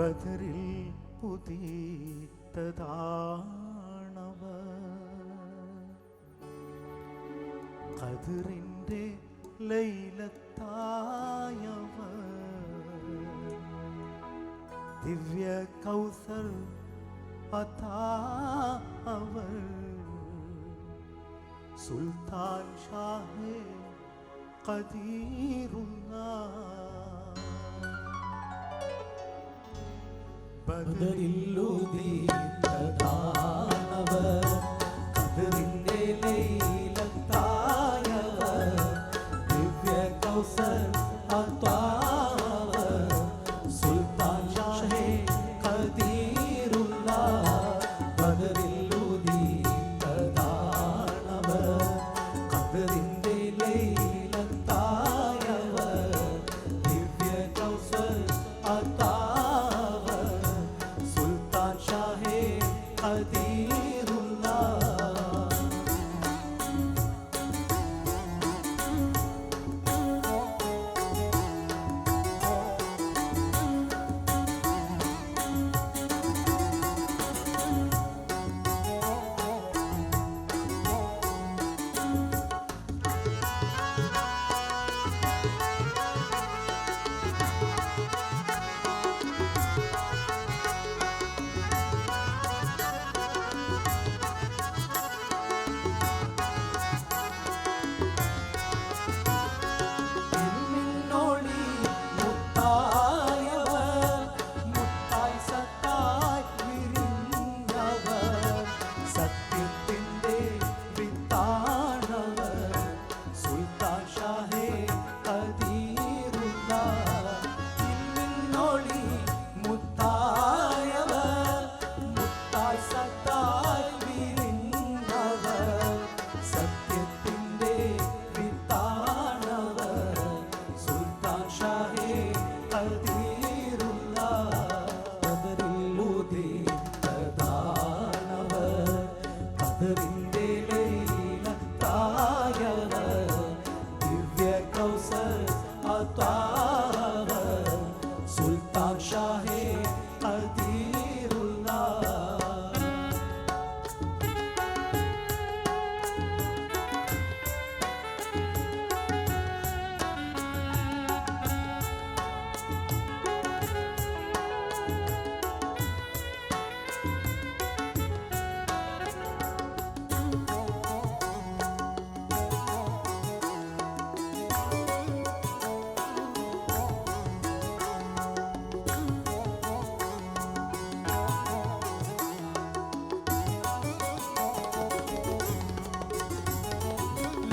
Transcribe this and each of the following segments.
ബദറിൽ പുതിയതാണവ. കതിറിന്റെ ലൈലത്തായവ. ദിവ്യ കൗസർ അതാവൾ. സുൽത്താൻ ഷാഹേ കദീറുന്ന ബദലില്ലുദീ തഥാ நீருன்னா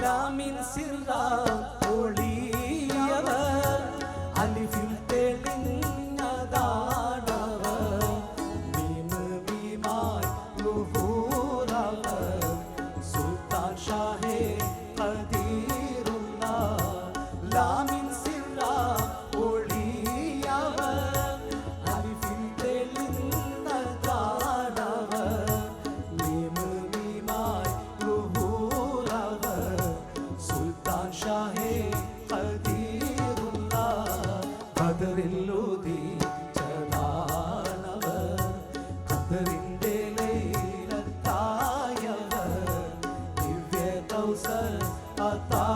ലാമിൻ സിറാ a thought.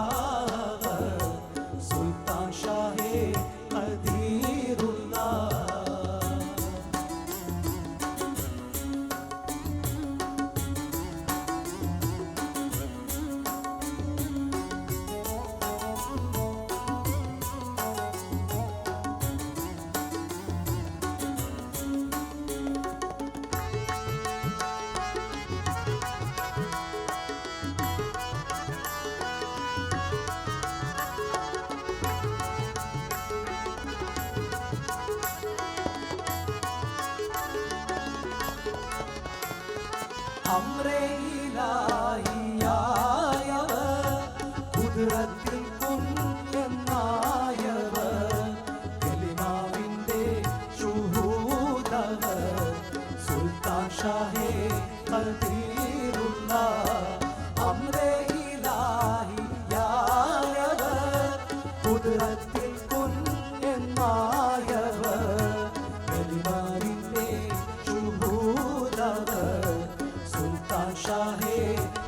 அம்ரேயிலாய். শাহে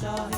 شاهد